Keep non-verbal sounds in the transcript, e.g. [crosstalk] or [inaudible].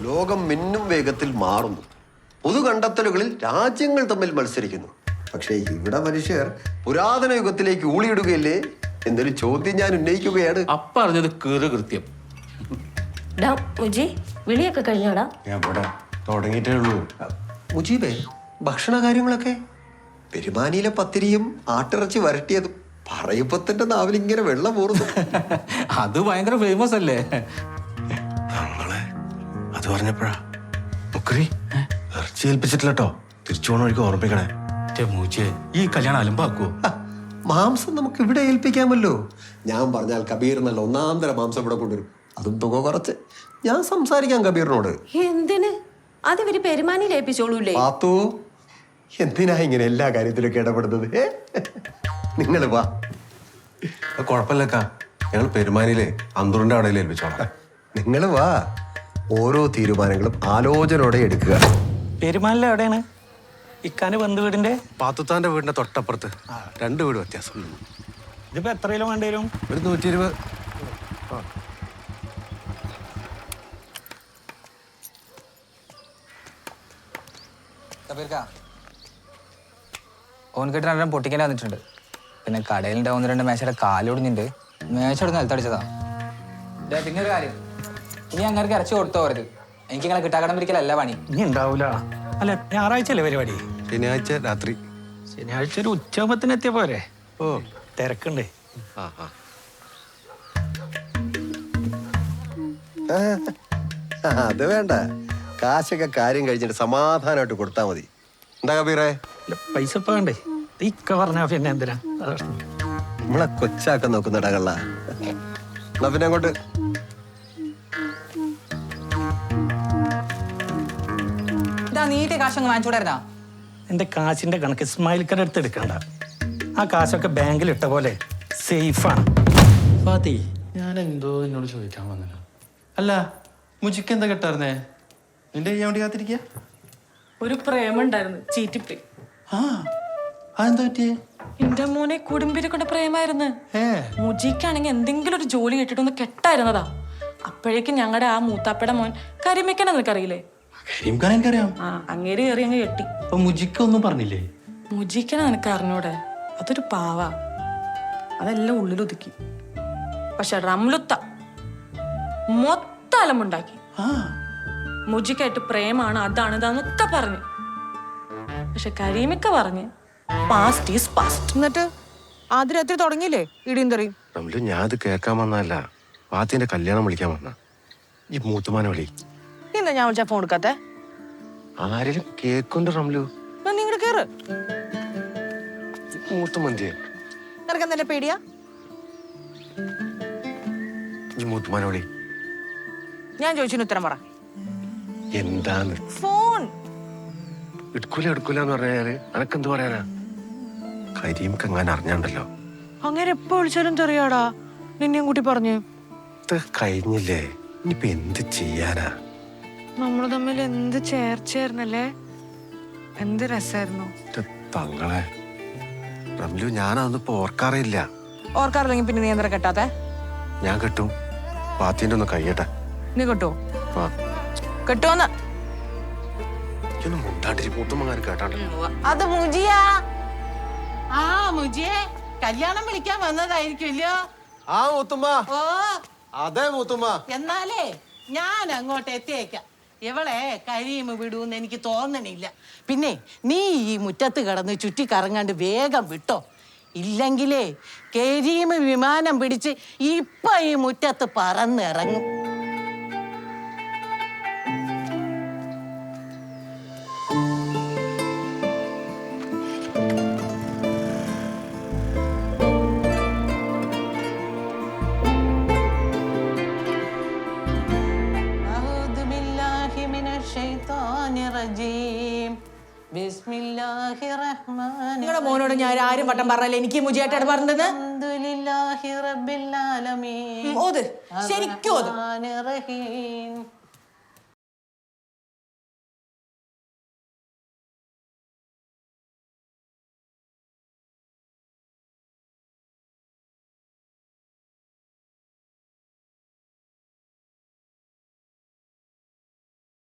ലോകം മിന്നും വേഗത്തിൽ മാറുന്നു. പൊതു കണ്ടെത്തലുകളിൽ രാജ്യങ്ങൾ തമ്മിൽ മത്സരിക്കുന്നു. പക്ഷേ ഇവിടെ മനുഷ്യർ പുരാതന യുഗത്തിലേക്ക് ഊളിയിടുകയല്ലേ? എന്നൊരു ചോദ്യം ഞാൻ ഉന്നയിക്കുകയാണ്. അപ്പറഞ്ഞത് കീറ് കൃത്യം. ഡാ മുജി വിളിയൊക്കെ കഴിഞ്ഞോടാ. ഞാൻ തുടങ്ങിയിട്ടേ ഉള്ളൂ. മുജീബേ ഭക്ഷണ കാര്യങ്ങളൊക്കെ പെരുമാനിയിലെ പത്തിരിയും ആട്ടിറച്ചി വരട്ടിയതും. പറയുമ്പോ തന്നെ നാവിൽ ഇങ്ങനെ വെള്ളം പോറുന്നു [laughs] അത് ഭയങ്കര ഫേമസ് അല്ലേ? പറഞ്ഞപ്പോഴാ. മുക്കറി ഇറച്ചി ഏൽപ്പിച്ചിട്ടില്ല കേട്ടോ തിരിച്ചു പോണ വഴിക്ക് ഓർമ്മിക്കണേ. മൂച്ചേ ഈ കല്യാണം അലമ്പാക്കുവോ? മാംസം നമുക്ക് ഇവിടെ ഏൽപ്പിക്കാമല്ലോ. ഞാൻ പറഞ്ഞാൽ കബീർ നല്ല ഒന്നാം തരം മാംസം ഇവിടെ കൊണ്ടുവരും. അതും തുക കുറച്ച്. ഞാൻ സംസാരിക്കാം കബീറിനോട്. എന്തിന്? അത് ഇവർ പെരുമാനിയിൽ ഏൽപ്പിച്ചോളൂല്ലേ? പാത്തു എന്തിനാ ഇങ്ങനെ എല്ലാ കാര്യത്തിലൊക്കെ ഇടപെടുന്നത്? നിങ്ങൾ വാ. കുഴപ്പമില്ലക്കാ. ഞങ്ങൾ പെരുമാനിയിലെ അന്തൂറിന്റെ അവിടെ ഏൽപ്പിച്ചോളാം. നിങ്ങൾ വാ. ഓരോ തീരുമാനങ്ങളും ആലോചനയോടെ എടുക്കുക. പെരുമാലിൽ എവിടെയാണ്? ഇക്കാന്റെ ബന്ധു വീടിന്റെ? പാത്തുത്താന്റെ വീടിന്റെ തൊട്ടപ്പുറത്ത്. രണ്ട് വീട് വ്യത്യാസം ഇതിപ്പോ എത്ര കിലോ വേണ്ടി വരും? ഒരു നൂറ്റി ഇരുപത് കബീർക്ക ഓൻ പൊട്ടിക്കാൻ വന്നിട്ടുണ്ട്. പിന്നെ കടയിലുണ്ടാവുന്ന രണ്ട് മേശയുടെ കാലോടിഞ്ഞിട്ടുണ്ട് മേശ മേശയോട് നിലത്തടിച്ചതാ പിന്നെ ഒരു കാര്യം. ഇനി അങ്ങനെ ഇറച്ചി കൊടുത്തോ അവർക്ക്. എനിക്ക് ഇങ്ങനെ കിട്ടാക്കടം പിരിക്കലല്ല പണി. ഇനി ഉണ്ടാവൂല. അല്ല ഞായറാഴ്ച അല്ലേ പരിപാടി? ശനിയാഴ്ച രാത്രി. ശനിയാഴ്ച ഒരു ഉച്ചയാകുമ്പത്തിന് എത്തിയ പോരെ? ഓ. തിരക്കുണ്ട്. അത് വേണ്ട. കാശൊക്കെ കാര്യം കഴിഞ്ഞിട്ട് സമാധാനമായിട്ട് കൊടുത്താൽ മതി. എന്താ കബീറേ? പൈസ ഇപ്പൊ വേണ്ടേ? ഇക്ക പറഞ്ഞാ പിന്നെ എന്തിനാ? നമ്മളെ കൊച്ചാക്കാൻ നോക്കുന്ന ഇടകള്ള എന്നാ പിന്നെ അങ്ങോട്ട്. ഇതാ കാശൊന്നും കാശങ്ങ് വാങ്ങിച്ചൂടായിരുന്നാ? എന്റെ കാശിന്റെ കണക്ക് ഇസ്മായിൽക്കടെ അടുത്ത് എടുക്കണ്ട. ആ കാശൊക്കെ ബാങ്കിൽ ഇട്ട പോലെ സേഫാണ് ഫാത്തി ഞാൻ എന്തോ എന്നോട് ചോദിക്കാൻ വന്നില്ല. അല്ല മുജിക്ക് എന്താ കെട്ടായിരുന്നേ നിന്റെ ചെയ്യാൻ വേണ്ടി കാത്തിരിക്ക? ഒരു പ്രേമുണ്ടായിരുന്നു ചീറ്റിപ്പി ആ അതെന്താ പറ്റിയേ എന്റെ മോനെ കുടുംബിനെ കൊണ്ട് പ്രേമായിരുന്നു. മുജിക്കാണെങ്കിൽ എന്തെങ്കിലും ഒരു ജോലി കിട്ടിട്ടൊന്ന് കെട്ടായിരുന്നതാ. അപ്പോഴേക്കും ഞങ്ങളുടെ ആ മൂത്താപ്പയുടെ മോൻ കരിമിക്കനെ നിനക്കറിയില്ലേ കരീംഖാൻ എനിക്കറിയാം ആ അങ്ങേര് കയറി അങ്ങ് കെട്ടി. അപ്പൊ മുജിക്ക് ഒന്നും പറഞ്ഞില്ലേ? മുജിക്കനെ നിനക്ക് അറിഞ്ഞൂടെ? അതൊരു പാവ. അതെല്ലാം ഉള്ളിലൊതുക്കി. പക്ഷെ റംലുത്ത മൊത്തം അലമ്പുണ്ടാക്കി. ആ. മുജിക്കായിട്ട് പ്രേമാണ് അതാണ് ഇതാന്നൊക്കെ പറഞ്ഞു. പക്ഷെ കരീമിക്ക പറഞ്ഞ് പാസ്റ്റ് ഈസ് പാസ്റ്റ് എന്നിട്ട് ആദ്യ രാത്രി തുടങ്ങിയില്ലേ ഇടിയും തെറിയും? റംലു ഞാൻ അത് കേൾക്കാൻ വന്നതല്ല. പാത്തിന്റെ കല്യാണം വിളിക്കാൻ വന്ന. ഈ മൂത്തുമാനെ വിളി. എന്താ ഞാൻ വിളിച്ച ഫോൺ എടുക്കാത്തെ? ആരെങ്കിലും കേക്കുണ്ട് റംലു? നീ ഇങ്ങോട്ട് കേറ്. മൂത്ത മൂത്തുമന്തിയെ നിനക്ക് എന്നല്ലേ പേടിയാ? ഈ മൂത്തുമാനെ വിളി ഞാൻ ചോദിച്ചതിന് ഉത്തരം പറ. എന്താന്ന്? ഫോൺ എടുക്കൂല എടുക്കൂല എന്ന് പറഞ്ഞാൽ അനക്കെന്ത് പറയാനാ? കരിയും കങ്ങാൻ അറിഞ്ഞാണ്ടല്ലോ. അങ്ങനെ എപ്പോ വിളിച്ചാലും തെറിയാടാ. നിന്നെയും കൂട്ടി പറഞ്ഞു. കഴിഞ്ഞില്ലേ? ഇനിയിപ്പൊ എന്ത് ചെയ്യാനാ? നമ്മൾ തമ്മിൽ എന്ത് ചേർച്ചയായിരുന്നല്ലേ? എന്ത് രസായിരുന്നു? തങ്ങളെ. റംലു ഞാനതൊന്നും ഇപ്പൊ ഓർക്കാറില്ല ഓർക്കാറില്ലെങ്കിൽ പിന്നെ നീ എന്താ കെട്ടാത്തെ? ഞാൻ കെട്ടും. പാത്തിന്റെ ഒന്ന് കഴിയട്ടെ നീ കെട്ടോ. ആ. കേട്ടാണ്ടല്ലോ അത് മുജിയാ. ആ മുജിയെ കല്യാണം വിളിക്കാൻ വന്നതായിരിക്കുമല്ലോ. ആ മൂത്തുമ്മ. ഓ. അതെ മൂത്തുമ്മ. എന്നാലേ ഞാൻ അങ്ങോട്ട് എത്തിയേക്കാം. ഇവളെ കരിയുമ്പ് വിടൂന്ന് എനിക്ക് തോന്നണില്ല. പിന്നെ നീ ഈ മുറ്റത്ത് കിടന്ന് ചുറ്റി കറങ്ങാണ്ട് വേഗം വിട്ടോ. ഇല്ലെങ്കിലേ കരീമ് വിമാനം പിടിച്ച് ഇപ്പൊ ഈ മുറ്റത്ത് പറന്നിറങ്ങും. നിങ്ങളുടെ മോനോട് ഞാൻ ആരും പട്ടം പറഞ്ഞല്ലേ. എനിക്ക് മുജിയായിട്ട് പറഞ്ഞത് ശരിക്കും